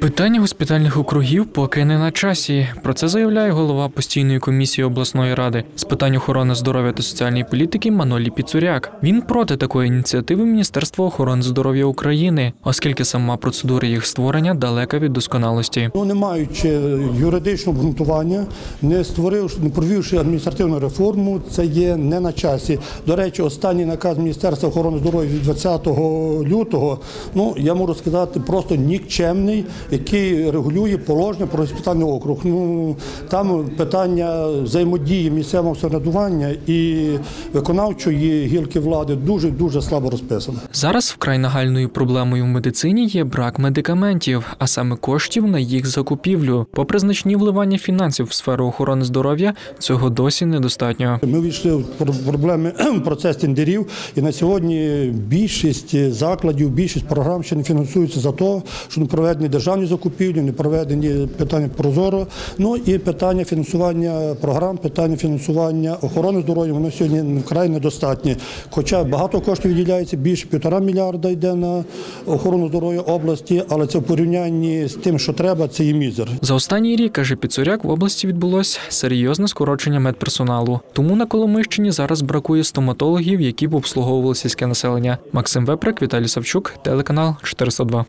Питання госпітальних округів поки не на часі. Про це заявляє голова постійної комісії обласної ради з питань охорони здоров'я та соціальної політики Манолі Піцуряк. Він проти такої ініціативи Міністерства охорони здоров'я України, оскільки сама процедура їх створення далека від досконалості. Ну, не маючи юридичного обґрунтування, не створивши, не провівши адміністративну реформу, це є не на часі. До речі, останній наказ Міністерства охорони здоров'я від 20 лютого, ну я можу сказати, просто нікчемний, який регулює положення про госпітальний округ. Ну там питання взаємодії місцевого самоврядування і виконавчої гілки влади дуже дуже слабо розписано. Зараз вкрай нагальною проблемою в медицині є брак медикаментів, а саме коштів на їх закупівлю. Попри значні вливання фінансів в сферу охорони здоров'я, цього досі недостатньо. Ми війшли в пр- проблеми в процес тендерів, і на сьогодні більшість закладів, більшість програм ще не фінансуються за те, що не проведені державні закупівлі, не проведені питання прозоро. Ну і питання фінансування програм, питання фінансування охорони здоров'я, воно сьогодні вкрай недостатнє. Хоча багато коштів виділяється, більше півтора мільярда йде на охорону здоров'я області, але це в порівнянні з тим, що треба, це є мізер. За останній рік, каже Піцуряк, в області відбулось серйозне скорочення медперсоналу. Тому на Коломийщині зараз бракує стоматологів, які б обслуговували сільське населення. Максим Веприк, Віталій Савчук, телеканал 402.